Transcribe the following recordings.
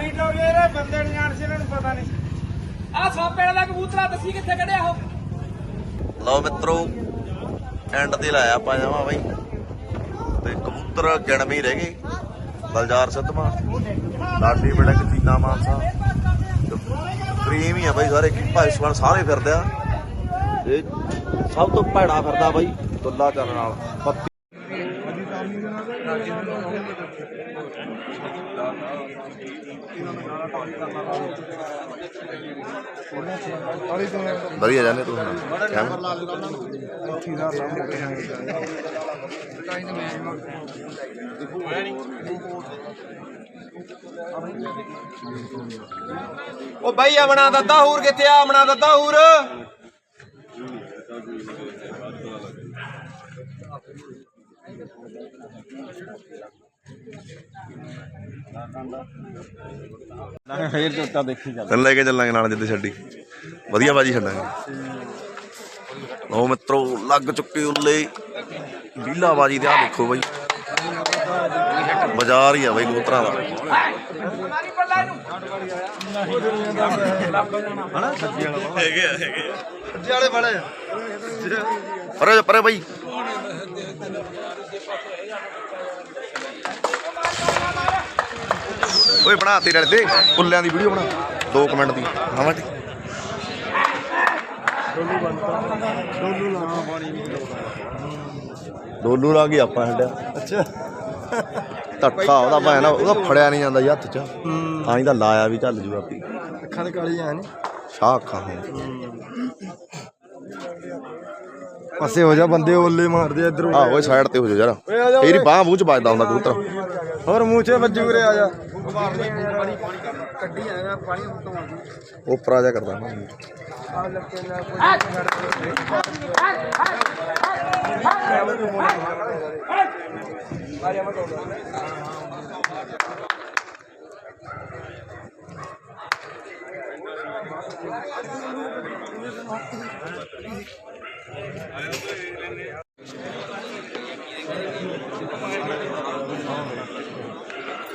ਸਾਰੀ Tory ਇਹਦੇ ਬੰਦੇ ਨਹੀਂ ਜਾਣ ਸੀ ਇਹਨਾਂ ਨੂੰ ਪਤਾ ਨਹੀਂ ਆ ਸੋਪੇੜ ਦਾ ਕਬੂਤਰਾ ਦੱਸੀ ਕਿੱਥੇ ਕੱਢਿਆ ਉਹ? ਲਓ ਮਿੱਤਰੋ ਐਂਡ ਤੇ ਲਾਇਆ ਆਪਾਂ ਜਾਵਾਂ ਬਾਈ। ਤੇ ਕਬੂਤਰ ਗਿਣਵੇਂ ਰਹਿ ਗਏ। ਬਲਜਾਰ ਸਿੱਧਵਾਂ ਲਾਡੀ ਬੜਾ ਕਚੀਨਾ ਮਾਨਸਾ। ਕਰੀਮ ਹੀ ਆ ਬਾਈ ਸਾਰੇ ਕੀ ਭਾਈਸਵਾਨ ਸਾਰੇ ਫਿਰਦੇ ਆ। ਤੇ ਸਭ ਤੋਂ ਭੈੜਾ ਫਿਰਦਾ ਬਾਈ ਦੁੱਲਾ ਚਰਨ ਨਾਲ ਵਧੀਆ ਜਾਨੇ ਤੂੰ ਉਹ ਬਾਈ ਆਪਣਾ ਦੱਦਾ ਹੂਰ ਕਿੱਥੇ ਆ? ਆਪਣਾ ਦੱਦਾ ਹੂਰ। ਫੇਰ ਚੋਟਾ ਦੇਖੀ ਚੱਲ ਲੈ ਕੇ ਚੱਲਾਂਗੇ ਨਾਲ ਜਿੱਦੇ ਛੱਡੀ। ਵਧੀਆ ਬਾਜੀ ਛੱਡਾਂਗੇ। ਲਓ ਮਿੱਤਰੋ, ਲੱਗ ਚੁੱਕੇ ਉੱਲੇ। ਢੀਲਾ ਬਾਜੀ ਤੇ ਆ ਦੇਖੋ ਬਾਈ। ਬਾਜ਼ਾਰ ਹੀ ਆ ਬਾਈ ਕਬੂਤਰਾਂ ਦਾ। ਹੈਗੇ ਆ ਹੈਗੇ ਆ। ਵਾਲੇ ਬੜੇ ਪਰੇ ਪਰੇ ਬਾਈ। ਓਏ ਬਣਾ ਤੇਰੇ ਵਾਲੇ ਤੇ। ਕੁੱਲਿਆਂ ਦੀ ਵੀਡੀਓ ਬਣਾ। 2 ਕਮੈਂਟ ਦੀ। ਆਵਾਂ ਜੀ ਡੋਲੂ ਲਾ ਕੇ ਆਪਾਂ ਛੱਡਿਆ ਅੱਛਾ। ਧੱਕਾ ਉਹਦਾ ਭਾਵੇਂ ਨਾ ਉਹਦਾ ਫੜਿਆ ਨਹੀਂ ਜਾਂਦਾ ਜੀ ਹੱਥ 'ਚ। ਤਾਂ ਹੀ ਤਾਂ ਲਾਇਆ ਵੀ ਚੱਲ ਜੂ ਆਪੀ। ਅੱਖਾਂ ਤੇ ਕਾਲੀਆਂ ਨੇ। ਸ਼ਾਹ ਅੱਖਾਂ ਹੁਣ। ਪਾਸੇ ਹੋ ਜਾ ਬੰਦੇ ਓਲੇ ਮਾਰਦੇ ਇੱਧਰ ਆ ਓਏ ਸਾਈਡ ਤੇ ਹੋ ਜਾ ਯਾਰ। ਆ ਜਾ ਤੇਰੀ ਬਾਹ ਮੂੰਹ 'ਚ ਵੱਜਦਾ ਹੁੰਦਾ ਕਬੂਤਰ। ਹੋਰ ਮੂੰਹ 'ਚ ਵੱਜੂ ਉਰੇ ਆ ਜਾ। ਕੱਢੀ ਆਇਆ ਪਾਣੀ ਉੱਤੋਂ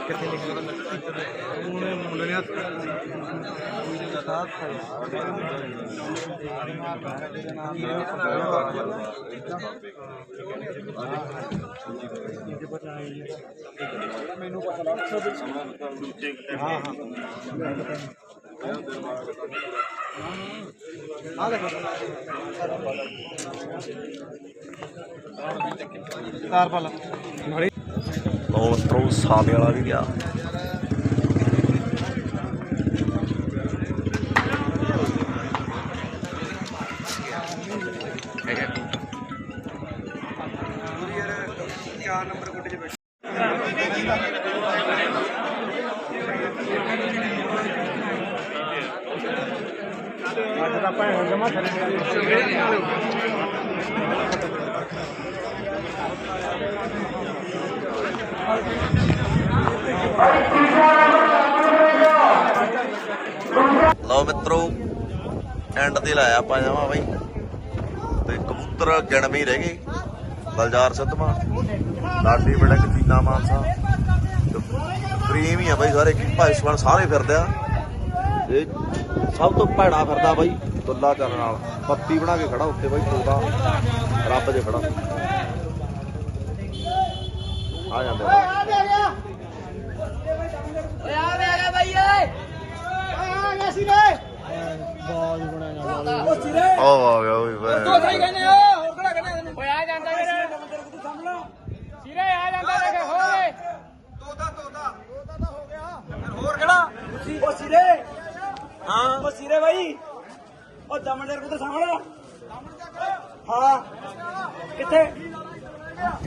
ਆ ਉੱਪਰ ਆ ਜਾ ਕਰਦਾ ਨਾ ਆ ਲੱਗੇ ਨਾ ਤਾਰ ਪਾ ਲਾ। ਲੋ ਮਿੱਤਰੋ ਸਾਲੇ ਵਾਲਾ ਵੀ ਗਿਆ ਚਾਰ ਨੰਬਰ ਗੁੱਡੇ 'ਚ ਬੈਠ ਅੱਜ ਤਾਂ ਭੈਣ ਜਮਾ ਲਓ ਮਿੱਤਰੋ ਐਂਡ ਤੇ ਲਾਇਆ ਆਪਾਂ ਬਾਈ। ਤੇ ਕਬੂਤਰ ਗਿਣਵੇਂ ਰਹਿ ਗਏ ਬਲਜਾਰ ਸਿੱਧਵਾਂ, ਲਾਡੀ ਬੜਾ ਕਚੀਨਾ ਮਾਨਸਾ। ਕਰੀਮ ਹੀ ਆ ਬਾਈ ਸਾਰੇ, ਕੀ ਭਾਈਸਵਾਨ ਸਾਰੇ ਫਿਰਦੇ ਆ। ਤੇ ਸਭ ਤੋਂ ਭੈੜਾ ਫਿਰਦਾ ਬਾਈ, ਦੁੱਲਾ ਚੱਲ ਨਾਲ ਪੱਤੀ ਬਣਾ ਕੇ ਖੜਾ ਉੱਤੇ ਬਾਈ ਤੋਦਾ ਰੱਬ ਦੇ ਖੜਾ। ਆ ਜਾਂਦਾ ਓਏ ਆ ਵੇ ਆ ਗਿਆ। ਬਾਈ ਓਏ। ਉਹ ਸਿਰੇ। ਉਹ ਆ ਗਿਆ ਓਏ ਤੋ ਵੇ ਸਹੀ ਕਹਿੰਦੇ ਓ ਹੋਰ ਕਿਹੜਾ ਕਹਿੰਦੇ ਓਏ ਆ ਜਾਂਦਾ ਵੀਰੇ ਸਿਰੇ। ਆ ਜਾਂਦਾ ਲੈ ਕੇ ਹੋਏ। ਤੋਦਾ ਤੋਦਾ ਤੋਦਾ ਤਾਂ ਹੋ ਗਿਆ। ਹੋਰ ਕਿਹੜਾ? ਉਹ ਸਿਰੇ। ਹਾਂ। ਉਹ ਸਿਰੇ ਬਾਈ। ਉਹ ਦਮਨ ਦੇ ਕੁੱਤੇ ਸਾਹਮਣੇ। ਹਾਂ। ਕਿੱਥੇ?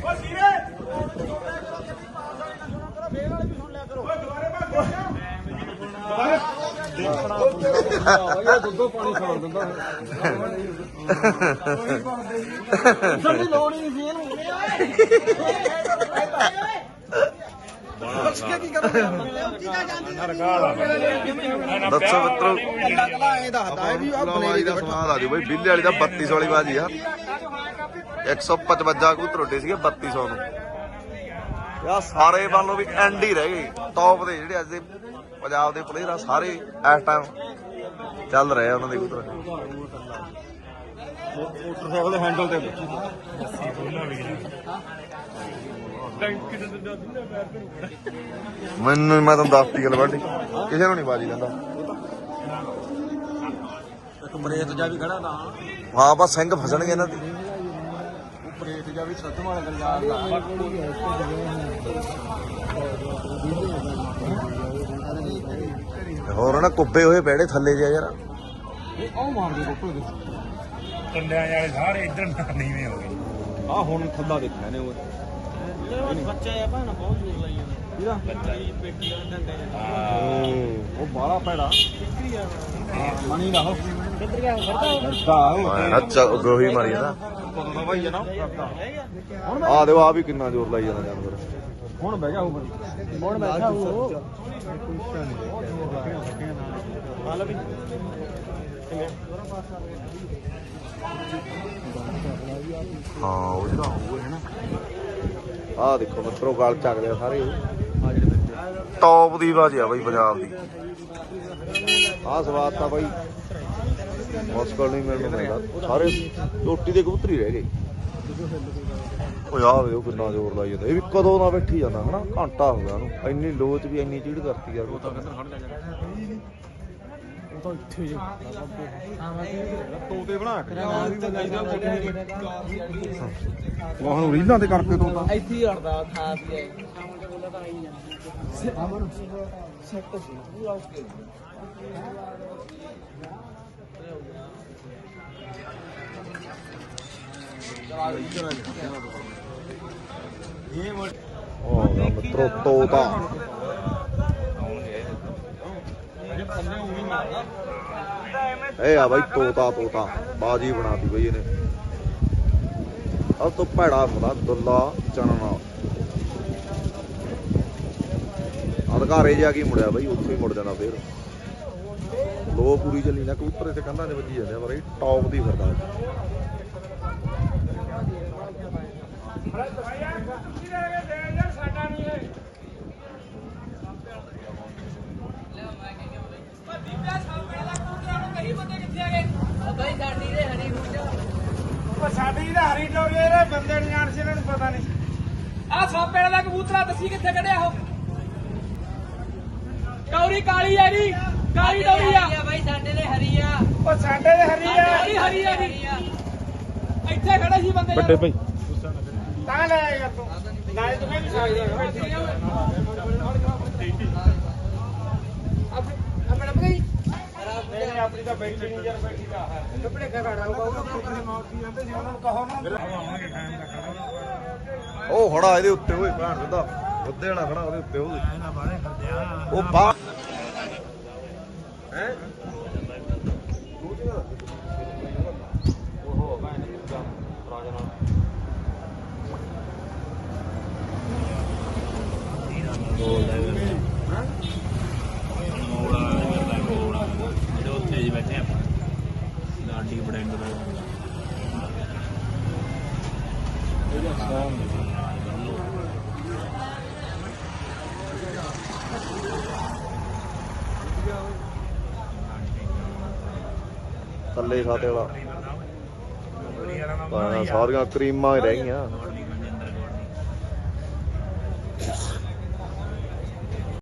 ਉਹ ਸਿਰੇ। ਸਾਡੀ ਲੋੜ ਹੀ ਨਹੀਂ ਸੀ ਇਹਨੂੰ ਦੱਸੋ ਮਿੱਤਰੋ। ਅਗਲਾ ਦੱਸਦਾ ਵੀ ਆ ਬਾਜੀ ਦਾ ਸਵਾਦ ਆ ਜੂ ਬਈ। ਬਿੱਲੇ ਵਾਲੀ ਦਾ 3200 ਵਾਲੀ ਬਾਜੀ ਆ। 155 ਕਬੂਤਰ ਉੱਡੇ ਸੀਗੇ 3200 ਨੂੰ। ਯਾ ਸਾਰੇ ਵੱਲੋਂ ਵੀ ਐਂਡ ਹੀ ਰਹਿ ਗਏ ਟੌਪ ਦੇ ਜਿਹੜੇ ਅੱਜ ਦੇ ਪੰਜਾਬ ਦੇ ਪਲੇਅਰ ਆ ਸਾਰੇ ਇਸ ਟਾਈਮ ਚੱਲ ਰਹੇ ਆ ਉਹਨਾਂ ਦੇ ਕਬੂਤਰ ਮੋਟਰਸਾਈਕਲ ਦੇ ਹੈਂਡਲ ਤੇ ਮੈਨੂੰ ਮੈਂ ਤੁਹਾਨੂੰ ਦੱਸਤੀ ਗੱਲ ਬਾਡੀ ਕਿਸੇ ਨੂੰ ਨਹੀਂ ਬਾਜੀ ਕਹਿੰਦਾ। ਇੱਕ ਬਰੇਤ ਜਾ ਵੀ ਖੜਾ ਤਾਂ ਹਾਂ ਬਸ ਸਿੰਘ ਫਸਣਗੇ ਇਹਨਾਂ ਦੀ। ਬਰੇਤ ਜਾ ਵੀ ਸੱਤ ਵਾਲਾ ਗਲਜਾਰ ਦਾ। ਤੇ ਹੋਰ ਨਾ ਕੁੱਬੇ ਹੋਏ ਬੈੜੇ ਥੱਲੇ ਜਿਆ ਯਾਰ। ਉਹ ਮਾਰਦੇ ਕੋਪਲ ਦੇ ਕੰਡਿਆਂ ਵਾਲੇ ਸਾਰੇ ਇੱਧਰ ਨੀਵੇਂ ਹੋ ਗਏ। ਆ ਹੁਣ ਥੱਲਾ ਦੇਖਣਾ ਨੇ ਉਹ। ਬੱਚਾ ਆ ਭਾਣਾ ਬਹੁਤ ਜ਼ੋਰ ਲਾਈ ਜਾਂਦਾ। ਇਹਦਾ? ਬੱਚਾ ਹੀ ਪੇਟੀ ਵਾਲਾ ਡੰਡੇ ਉਹ ਬਾਲਾ ਪੈੜਾ ਮਣੀ ਨਾ ਹੋ ਨਾ ਗੋਹੀ ਮਾਰੀ ਜਾਂਦਾ। ਆ ਦੇਖੋ ਆ ਵੀ ਕਿੰਨਾ ਜ਼ੋਰ ਲਾਈ ਜਾਂਦਾ ਜਾਨਵਰ। ਹੁਣ ਬਹਿ ਗਿਆ ਉਹ ਬੰਦੀ ਹੁਣ ਬੈਠਾ ਉਹ ਹਾਲ ਵੀ ਹਾਂ ਉਹ ਜਿਹੜਾ ਹੋਊ ਹੈ ਨਾ। ਆ ਦੇਖੋ ਮਿੱਤਰੋ ਗਲ ਚੱਕਦੇ ਆ ਸਾਰੇ। ਟੌਪ ਦੀ ਬਾਜੀ ਆ ਬਾਈ ਪੰਜਾਬ ਦੀ। ਆ ਸਵਾਦ ਤਾਂ ਬਾਈ। ਮੁਸ਼ਕਲ ਨਹੀਂ ਮੈਨੂੰ ਮਿਲਦਾ ਸਾਰੇ ਰੋਟੀ ਦੇ ਕਬੂਤਰ ਹੀ ਰਹਿ ਗਏ। ਓਏ ਆ ਵੇਖੋ ਕਿੰਨਾ ਜ਼ੋਰ ਲਾਈ ਜਾਂਦਾ। ਇਹ ਵੀ ਕਦੋਂ ਦਾ ਬੈਠੀ ਜਾਂਦਾ ਹਨਾ? ਘੰਟਾ ਹੋ ਗਿਆ ਉਹਨੂੰ। ਇੰਨੀ ਲੋਚ ਵੀ ਇੰਨੀ ਚੀੜ ਕਰਤੀ ਯਾਰ। ਉਹ ਤਾਂ ਤੋਤੇ ਬਣਾ ਕੇ। ਵਾਹਨ ਰੀਲਾਂ ਤੇ ਕਰਕੇ ਤੋਤਾ। ਇੱਥੇ ਹੀ ਅੜਦਾ ਥਾਂ ਤੇ ਸਾਹਮਣੇ। ਬੋਲਾ ਤਾਂ ਆਈ ਜਾਂਦਾ ਸੈੱਟ ਸੀ। ਪੂਰਾ ਓਕੇ ਉਹ ਮਿੱਤਰੋ ਤੋਤਾ ਇਹ ਆ ਬਾਈ ਤੋਤਾ ਤੋਤਾ ਬਾਜੀ ਬਣਾਤੀ ਬਈ ਇਹਨੇ। ਅਬ ਤੋਂ ਭੈੜਾ ਹੁੰਦਾ ਦੁੱਲਾ ਚਨਣਾ ਅਧਿਕਾਰੇ ਜਾ ਕੇ ਮੁੜਿਆ ਬਈ, ਉੱਥੇ ਹੀ ਮੁੜ ਜਾਣਾ ਫੇਰ। ਪੂਰੀ ਚੱਲੀ ਨਾ, ਕਬੂਤਰ ਤੇ ਕੰਧਾਂ ਦੇ ਵੱਜੀ ਜਾਂਦੇ ਆ, ਪਰ ਇਹ ਟੌਪ ਦੀ ਫਿਰਦਾ ਸਾਡੀ ਦਾ ਹਰੀ ਟੋਰੀ ਇਹਦੇ ਬੰਦੇ ਨਹੀਂ ਜਾਣ ਸੀ, ਇਹਨਾਂ ਨੂੰ ਪਤਾ ਨਹੀਂ ਆ ਸੋਪੇੜ ਦਾ ਕਬੂਤਰਾ ਦੱਸੀ ਕਿੱਥੇ ਕੱਢਿਆ ਉਹ? ਕੌਰੀ ਕਾਲੀ ਆ ਜੀ ਕਾਲੀ ਟੌਰੀ ਆ? ਬਾਈ ਸਾਡੇ ਦੇ ਹਰੀ ਆ। ਉਹ ਸਾਡੇ ਦੇ ਹਰੀ ਆ। ਹਰੀ ਹਰੀ ਆ ਜੀ। ਇੱਥੇ ਖੜੇ ਸੀ ਬੰਦੇ ਵੱਡੇ ਭਾਈ। ਤਾਂ ਲੈ ਆਇਆ ਤੂੰ ਨਾਲੇ ਤੂੰ ਵੀ ਸਾਡੀ ਬੈਠੀ ਆ ਆਪਣਾ ਬਗਈ ਨਹੀਂ ਨਹੀਂ ਆਪਣੀ ਤਾਂ ਬੈਠੀ ਨਹੀਂ ਯਾਰ ਬੈਠੀ ਦਾ ਹੈ। ਕੱਪੜੇ ਖੜਾ ਰਹੂਗਾ ਉਹ ਜਾਂਦੇ ਸੀ ਉਹਨਾਂ ਨੂੰ ਕਹੋ ਨਾ ਉਹ ਖੜਾ ਇਹਦੇ ਉੱਤੇ ਓਏ ਭੈਣ ਦਾ। ਉੱਤੇ ਵਾਲਾ ਖੜਾ ਉਹਦੇ ਉੱਤੇ ਉਹ ਹੈ ਥੱਲੇ ਖਾਤੇ ਵਾਲਾ। ਤਾਂ ਸਾਰੀਆਂ ਕਰੀਮਾਂ ਹੀ ਰਹਿ ਗਈਆਂ।